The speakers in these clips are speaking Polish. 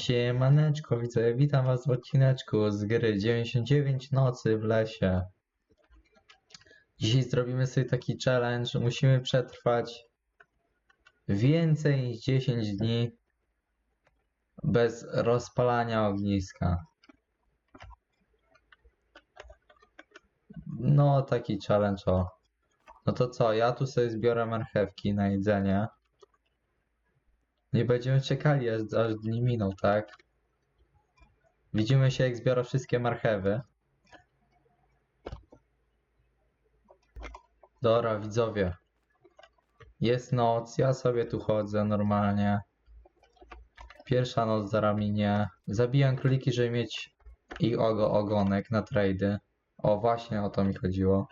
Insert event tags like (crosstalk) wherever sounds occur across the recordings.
Siemaneczko, widzę, witam was w odcineczku z gry 99 nocy w lesie. Dzisiaj zrobimy sobie taki challenge, musimy przetrwać więcej niż 10 dni bez rozpalania ogniska. No, taki challenge, o. No to co, ja tu sobie zbiorę marchewki na jedzenie. Nie będziemy czekali aż, aż dni miną, tak? Widzimy się jak zbiorę wszystkie marchewy. Dobra, widzowie. Jest noc, ja sobie tu chodzę normalnie. Pierwsza noc za ramienie. Zabijam króliki, żeby mieć ich ogo ogonek na trady. O, właśnie o to mi chodziło.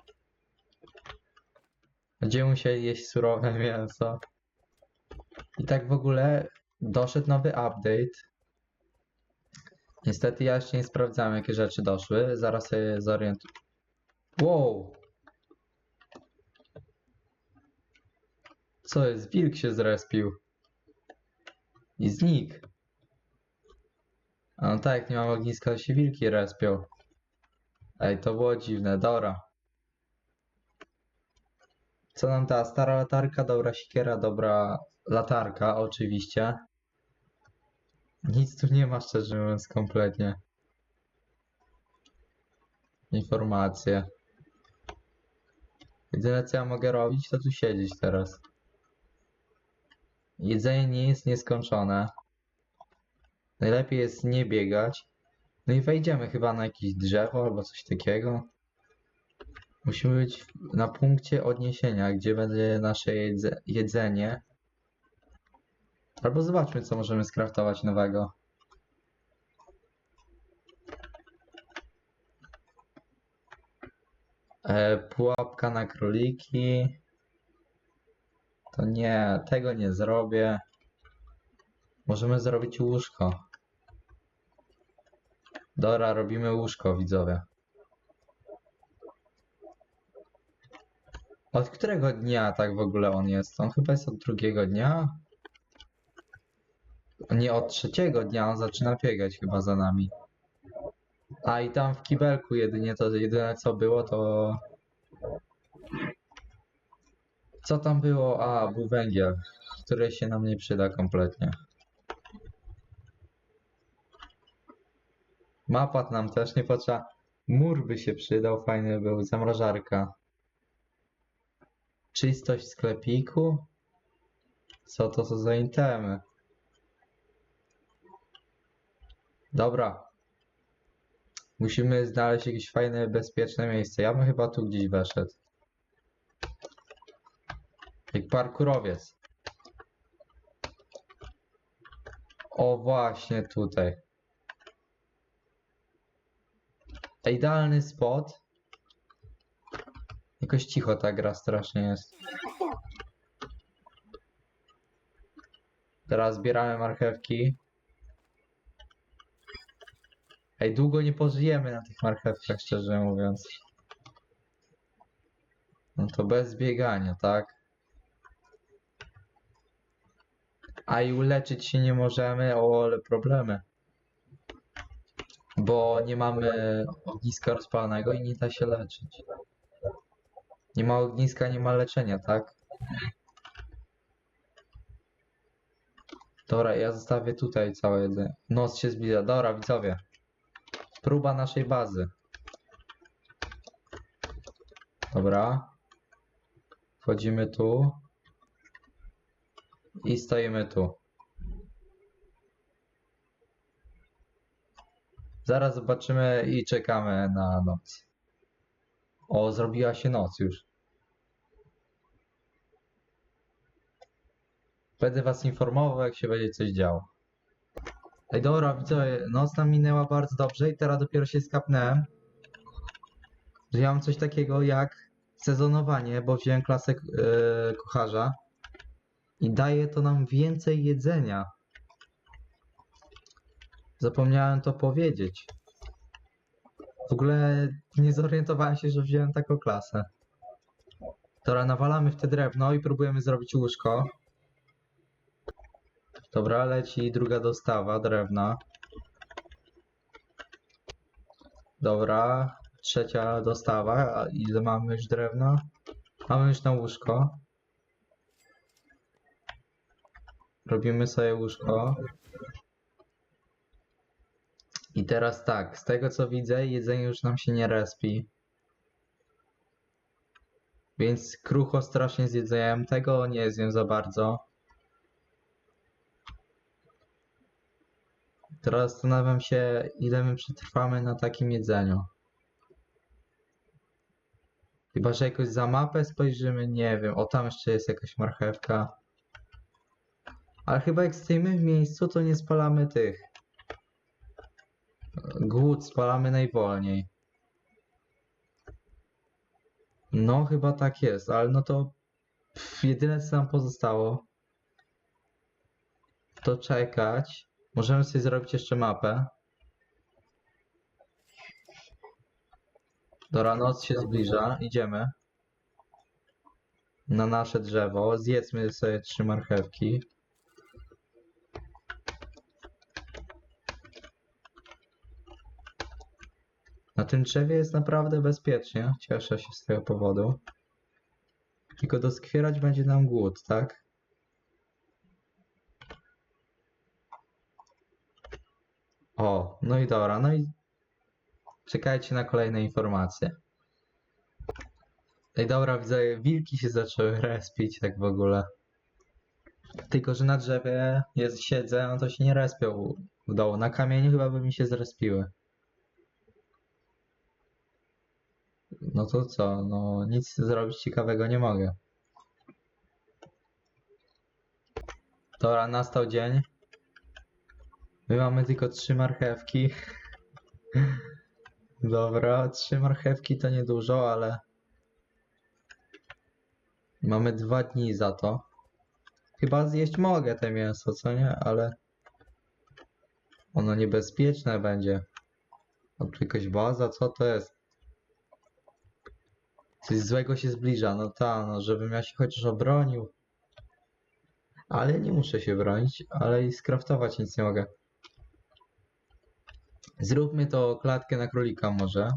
Będziemy musieli jeść surowe (laughs) mięso. I tak w ogóle doszedł nowy update. Niestety ja jeszcze nie sprawdzałem jakie rzeczy doszły. Zaraz się zorientuję. Wow! Co jest? Wilk się zrespił. I znikł. A no tak, nie mam ogniska, to się wilki respią. Ej, to było dziwne. Dobra. Co nam ta stara latarka, dobra siekiera, dobra latarka, oczywiście. Nic tu nie ma, szczerze mówiąc, kompletnie. Informacje. Jedyne co ja mogę robić, to tu siedzieć teraz. Jedzenie nie jest nieskończone. Najlepiej jest nie biegać. No i wejdziemy chyba na jakieś drzewo albo coś takiego. Musimy być na punkcie odniesienia, gdzie będzie nasze jedze jedzenie. Albo zobaczmy, co możemy skraftować nowego. E, pułapka na króliki. To nie, tego nie zrobię. Możemy zrobić łóżko. Dobra, robimy łóżko, widzowie. Od którego dnia tak w ogóle on jest? On chyba jest od drugiego dnia? Nie od trzeciego dnia, on zaczyna biegać chyba za nami. A i tam w kibelku jedynie to jedyne co było to... Co tam było? A, był węgiel, który się nam nie przyda kompletnie. Mapad nam też nie potrzeba. Mur by się przydał, fajny był, zamrażarka. Czystość sklepiku? Co to są za intemy? Dobra. Musimy znaleźć jakieś fajne, bezpieczne miejsce. Ja bym chyba tu gdzieś weszedł. Jak parkurowiec. O, właśnie tutaj. Idealny spot. Jakoś cicho ta gra strasznie jest. Teraz zbieramy marchewki. Ej, długo nie pożyjemy na tych marchewkach, szczerze mówiąc. No to bez biegania, tak? A i uleczyć się nie możemy, o ale problemy. Bo nie mamy ogniska rozpalanego i nie da się leczyć. Nie ma ogniska, nie ma leczenia, tak? Dobra, ja zostawię tutaj całe jedzenie. Noc się zbliża. Dobra, widzowie. Próba naszej bazy. Dobra. Wchodzimy tu. I stoimy tu. Zaraz zobaczymy i czekamy na noc. O, zrobiła się noc już. Będę was informował, jak się będzie coś działo. Ej, dobra, widzowie, noc nam minęła bardzo dobrze i teraz dopiero się skapnąłem, że ja mam coś takiego jak sezonowanie, bo wziąłem klasę yy, kucharza i daje to nam więcej jedzenia. Zapomniałem to powiedzieć. W ogóle nie zorientowałem się, że wziąłem taką klasę. Dobra, nawalamy w te drewno i próbujemy zrobić łóżko. Dobra, leci druga dostawa drewna. Dobra, trzecia dostawa. A ile mamy już drewna? Mamy już na łóżko. Robimy sobie łóżko. I teraz tak, z tego co widzę, jedzenie już nam się nie respi. Więc krucho strasznie z jedzeniem. Tego nie zjem za bardzo. Teraz zastanawiam się, ile my przetrwamy na takim jedzeniu. Chyba, że jakoś za mapę spojrzymy, nie wiem. O, tam jeszcze jest jakaś marchewka. Ale chyba jak stoimy w miejscu, to nie spalamy tych. Głód spalamy najwolniej. No, chyba tak jest, ale no to pff, jedyne co nam pozostało to czekać. Możemy sobie zrobić jeszcze mapę. Dobra, noc się zbliża, idziemy na nasze drzewo. Zjedzmy sobie trzy marchewki. Na tym drzewie jest naprawdę bezpiecznie. Cieszę się z tego powodu. Tylko doskwierać będzie nam głód, tak? O, no i dobra, no i czekajcie na kolejne informacje. Ej, dobra, widzę, wilki się zaczęły respić tak w ogóle. Tylko, że na drzewie jest, siedzę, no to się nie respią w dołu. Na kamieniu chyba by mi się zrespiły. No to co? No nic zrobić ciekawego nie mogę. Dobra, nastał dzień. My mamy tylko trzy marchewki. (laughs) Dobra, trzy marchewki to niedużo, ale mamy dwa dni za to. Chyba zjeść mogę te mięso, co nie? Ale ono niebezpieczne będzie. A jakaś baza, co to jest? Coś złego się zbliża, no ta, no żebym ja się chociaż obronił. Ale nie muszę się bronić, ale i skraftować nic nie mogę. Zróbmy to klatkę na królika może.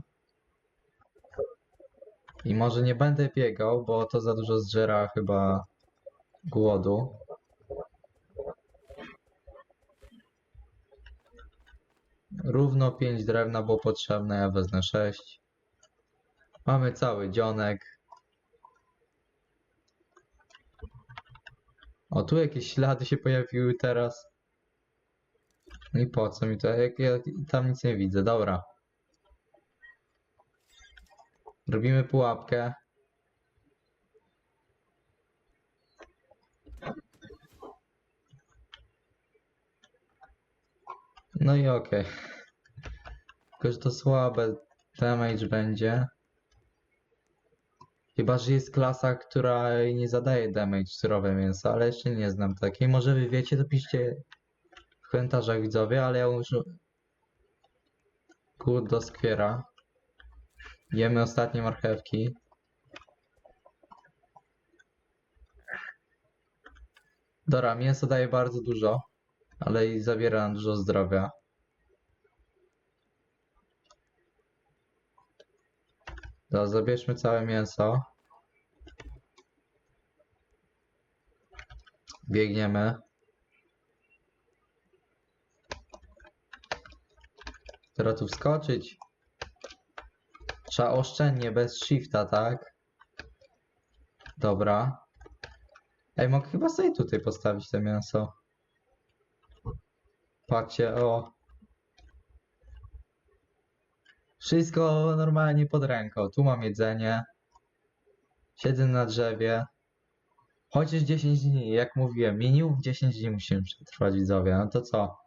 I może nie będę biegał, bo to za dużo zżera chyba głodu. Równo 5 drewna było potrzebne, ja wezmę 6. Mamy cały dzionek. O, tu jakieś ślady się pojawiły teraz. No i po co mi to? Jak ja tam nic nie widzę, dobra. Robimy pułapkę. No i okej. Tylko, że to słabe damage będzie. Chyba, że jest klasa, która nie zadaje damage surowe mięso, ale jeszcze nie znam takiej. Może wy wiecie, to piszcie w komentarzach widzowie, ale ja już głód doskwiera. Jemy ostatnie marchewki. Dobra, mięso daje bardzo dużo, ale i zabiera nam dużo zdrowia. Dobra, zabierzmy całe mięso. Biegniemy. Teraz tu wskoczyć. Trzeba oszczędnie, bez shifta, tak? Dobra. Ej, mogę chyba sobie tutaj postawić to mięso. Patrzcie, o. Wszystko normalnie pod ręką. Tu mam jedzenie. Siedzę na drzewie. Chociaż 10 dni, jak mówiłem, minimum 10 dni musimy przetrwać widzowie. No to co?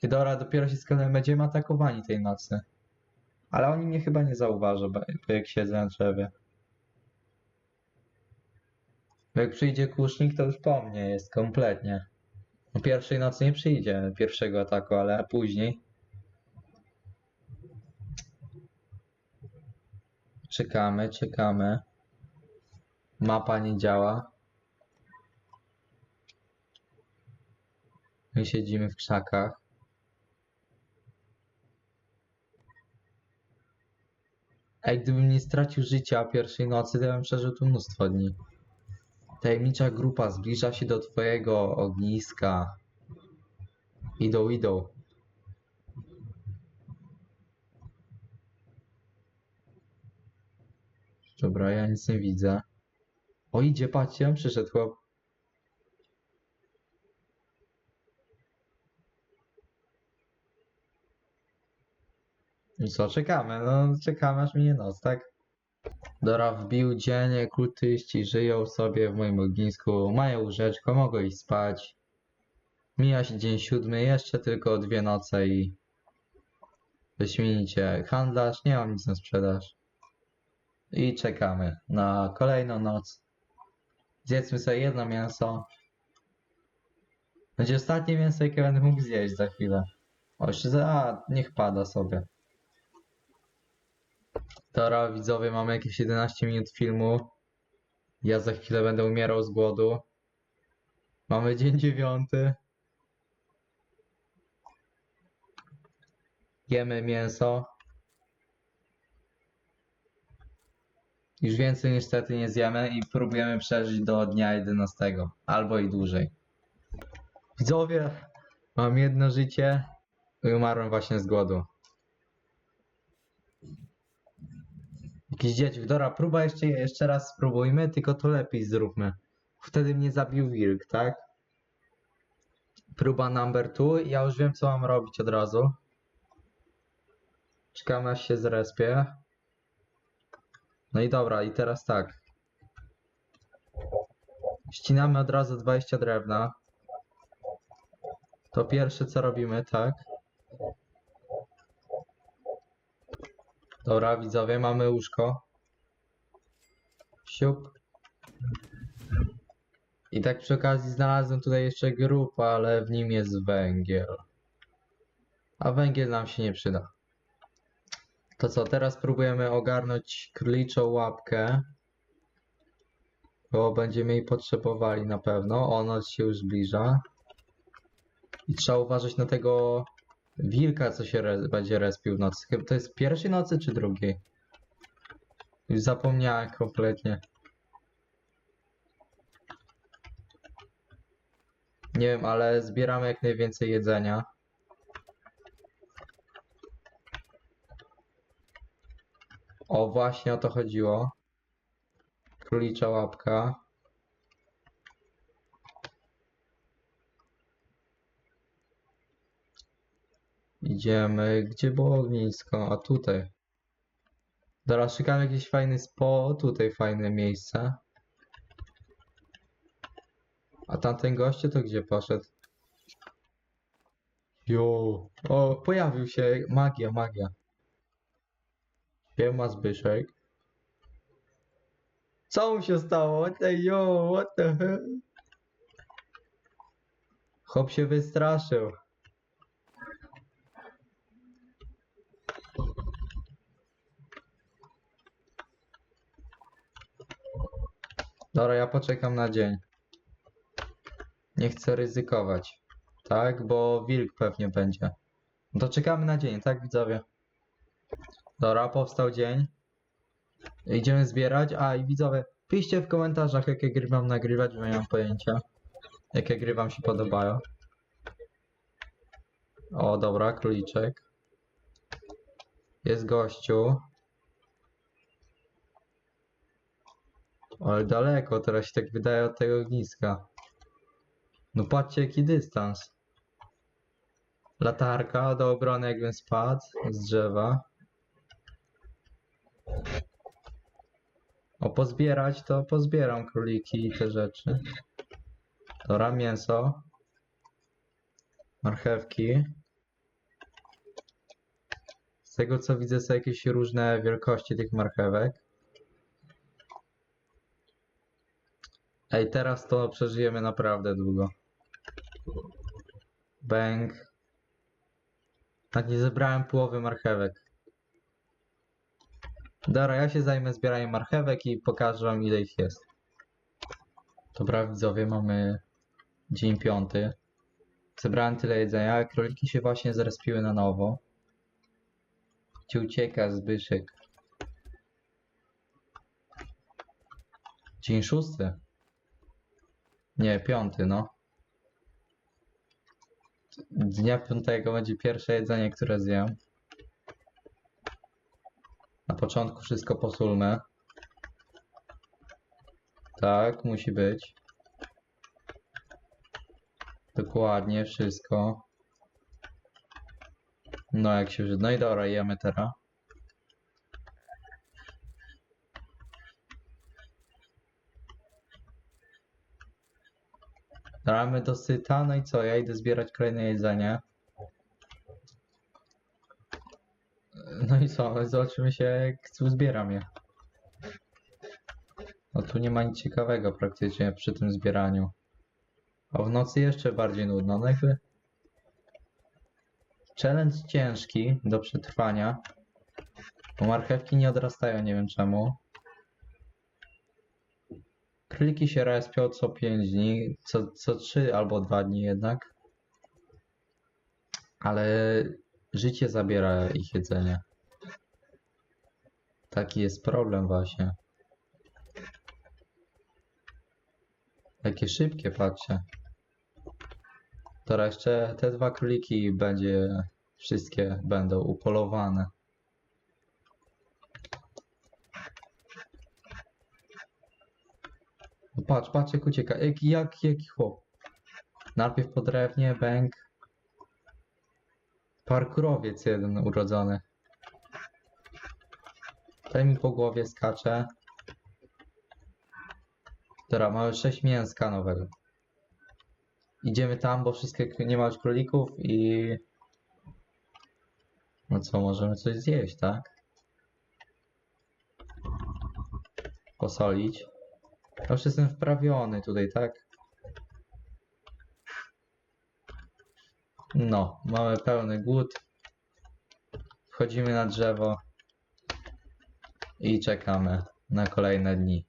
Hydora dopiero się skaluje, będziemy atakowani tej nocy. Ale oni mnie chyba nie zauważą, jak siedzę na drzewie. Jak przyjdzie kusznik, to już po mnie jest kompletnie. No pierwszej nocy nie przyjdzie pierwszego ataku, ale później. Czekamy, czekamy. Mapa nie działa. My siedzimy w krzakach. Ej, gdybym nie stracił życia pierwszej nocy, to bym przeżył tu mnóstwo dni. Tajemnicza grupa zbliża się do twojego ogniska. Idą, idą. Dobra, ja nic nie widzę. O, idzie, patrzcie, przyszedł chłop. I co, czekamy? No, czekamy aż minie noc, tak? Dora wbił dzień, kultyści żyją sobie w moim ognisku, mają łóżeczko, mogą iść spać. Mija się dzień siódmy, jeszcze tylko dwie noce i... Wyśmienicie. Handlarz, nie mam nic na sprzedaż. I czekamy na kolejną noc. Zjedzmy sobie jedno mięso. Będzie ostatnie mięso, jakie będę mógł zjeść za chwilę. O, za... A, niech pada sobie. Dobra, widzowie, mamy jakieś 11 minut filmu. Ja za chwilę będę umierał z głodu. Mamy dzień dziewiąty. Jemy mięso. Już więcej niestety nie zjemy i próbujemy przeżyć do dnia 11. Albo i dłużej. Widzowie, mam jedno życie i umarłem właśnie z głodu. Jakiś dzieci. Dobra, próba jeszcze, jeszcze raz spróbujmy, tylko to lepiej zróbmy. Wtedy mnie zabił wilk, tak? Próba number two. Ja już wiem, co mam robić od razu. Czekam aż się zrespie. No i dobra, i teraz tak. Ścinamy od razu 20 drewna. To pierwsze co robimy, tak? Dobra, widzowie, mamy łóżko. Siup. I tak przy okazji znalazłem tutaj jeszcze grób, ale w nim jest węgiel. A węgiel nam się nie przyda. To co, teraz próbujemy ogarnąć króliczą łapkę. Bo będziemy jej potrzebowali na pewno. O, noc się już zbliża. I trzeba uważać na tego wilka, co się re będzie respił w nocy. Chyba to jest pierwszej nocy czy drugiej? Już zapomniałem kompletnie. Nie wiem, ale zbieramy jak najwięcej jedzenia. O, właśnie o to chodziło. Królicza łapka. Idziemy. Gdzie było ognisko? A tutaj. Dobra, szukamy jakiś fajny spot. Tutaj fajne miejsce. A tamten gościu to gdzie poszedł? Jo. O, pojawił się. Magia, magia. Siema Zbyszek. Co mu się stało? What the yo? What the hell? Chłop się wystraszył. Dobra, ja poczekam na dzień. Nie chcę ryzykować. Tak, bo wilk pewnie będzie. No to czekamy na dzień, tak widzowie? Dobra, powstał dzień. Idziemy zbierać. A i widzowie, piszcie w komentarzach, jakie gry mam nagrywać, bo nie mam pojęcia. Jakie gry wam się podobają. O, dobra, króliczek. Jest gościu. Ale daleko, teraz się tak wydaje od tego ogniska. No patrzcie jaki dystans. Latarka do obrony jakbym spadł z drzewa. O pozbierać to pozbieram króliki i te rzeczy. Dobra, mięso. Marchewki. Z tego co widzę są jakieś różne wielkości tych marchewek. Ej, teraz to przeżyjemy naprawdę długo. Bang. Tak nie zebrałem połowy marchewek. Dobra, ja się zajmę zbieraniem marchewek i pokażę wam ile ich jest. Dobra widzowie, mamy dzień piąty. Zebrałem tyle jedzenia, króliki się właśnie zrespiły na nowo. Gdzie ucieka Zbyszek? Dzień szósty. Nie, piąty, no. Dnia piątego będzie pierwsze jedzenie, które zjem. Na początku wszystko posulmy. Tak, musi być. Dokładnie, wszystko. No jak się... No i dobra, jemy teraz. Damy do syta, no i co? Ja idę zbierać kolejne jedzenie. No i co? Zobaczymy się, jak zbieram je. No tu nie ma nic ciekawego praktycznie przy tym zbieraniu. A w nocy jeszcze bardziej nudno. No jakby... Challenge ciężki do przetrwania. Bo marchewki nie odrastają, nie wiem czemu. Króliki się respią co 5 dni, co, co 3 albo 2 dni jednak. Ale życie zabiera ich jedzenie. Taki jest problem właśnie. Jakie szybkie, patrzcie. Teraz jeszcze te dwa króliki będzie, wszystkie będą upolowane. No patrz, patrz jak ucieka. Jak, jak, jaki chłop. Najpierw po drewnie, bęk. Parkurowiec jeden urodzony. Ten mi po głowie skacze. Dobra, mamy 6 mięska nowego. Idziemy tam, bo wszystkie nie ma już królików i... No co, możemy coś zjeść, tak? Posolić. Ja już jestem wprawiony tutaj, tak? No, mamy pełny głód. Wchodzimy na drzewo i czekamy na kolejne dni.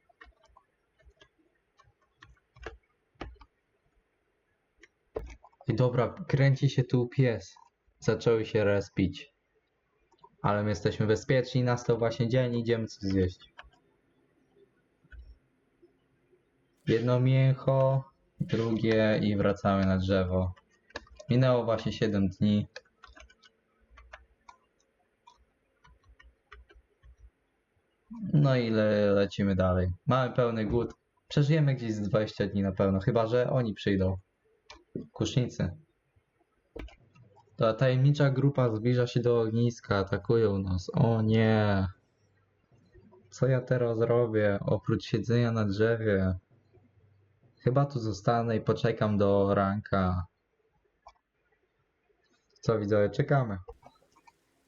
I dobra, kręci się tu pies. Zaczęły się respić. Ale my jesteśmy bezpieczni, nastał właśnie dzień, idziemy coś zjeść. Jedno mięcho, drugie i wracamy na drzewo. Minęło właśnie 7 dni. No i le lecimy dalej. Mamy pełny głód. Przeżyjemy gdzieś z 20 dni na pewno, chyba że oni przyjdą. Kusznicy. Ta tajemnicza grupa zbliża się do ogniska, atakują nas. O nie. Co ja teraz robię? Oprócz siedzenia na drzewie. Chyba tu zostanę i poczekam do ranka. Co widzowie, czekamy.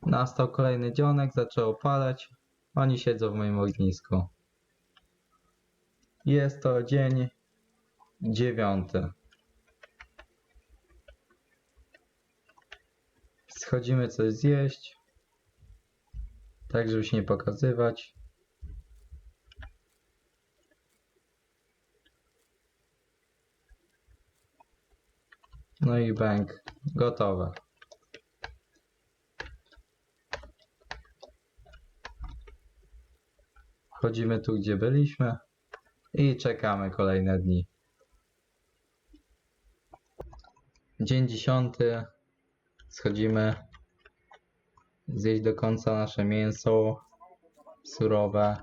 Nastał kolejny dzionek, zaczęło padać. Oni siedzą w moim ognisku. Jest to dzień dziewiąty. Schodzimy coś zjeść. Tak, żeby się nie pokazywać. No i bank. Gotowe. Chodzimy tu, gdzie byliśmy i czekamy kolejne dni. Dzień dziesiąty. Schodzimy zjeść do końca nasze mięso surowe.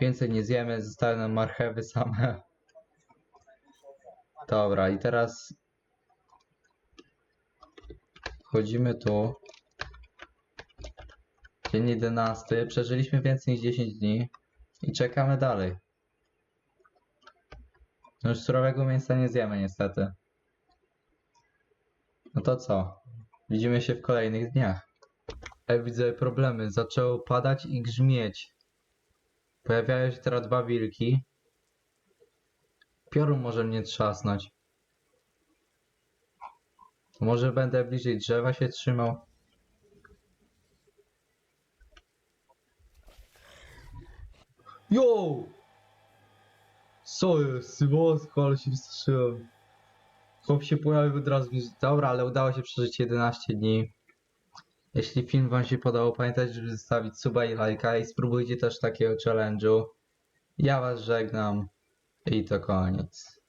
Więcej nie zjemy, zostały nam marchewy same. Dobra, i teraz wchodzimy tu. Dzień 11. Przeżyliśmy więcej niż 10 dni i czekamy dalej. No już surowego mięsa nie zjemy niestety. No to co? Widzimy się w kolejnych dniach. Ej, widzę problemy. Zaczęło padać i grzmieć. Pojawiają się teraz dwa wilki. Piorun może mnie trzasnąć. Może będę bliżej drzewa się trzymał. Jo! Co jest? Symosko, ale się wstrzymałem. Chłop się pojawił od razu. Dobra, ale udało się przeżyć 11 dni. Jeśli film wam się podobał, pamiętajcie, żeby zostawić suba i lajka i spróbujcie też takiego challenge'u. Ja was żegnam i to koniec.